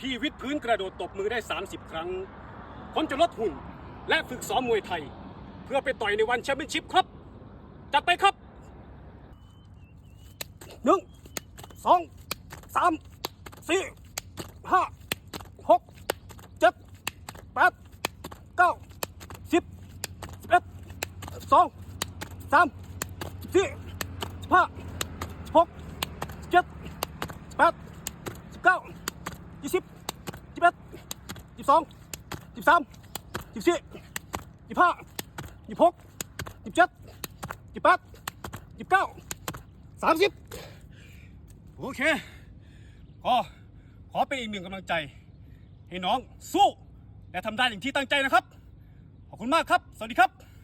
ที่วิดพื้นกระโดดตบมือได้ 30 ครั้ง ผมจะลดหุ่นและฝึกซ้อมมวยไทย เพื่อไปต่อยในวันแชมเปี้ยนชิพครับ จัดไปครับหนึ่งสองสามสี่ห้าหกเจ็ดแปดเก้าสิบสิบเอ็ดสองสามสี่ห้าหกเจ็ดแปดเก้า ยี่สิบยี่สิบเอ็ดยี่สิบสองยี่สิบสามยี่สิบสี่ยี่สิบห้ายี่สิบหกยี่สิบเจ็ดยี่สิบแปดยี่สิบเก้าสามสิบโอเคขอขอเป็นอีกหนึ่งกำลังใจ ให้น้องสู้ และทำได้อย่างที่ตั้งใจนะครับ ขอบคุณมากครับ สวัสดีครับ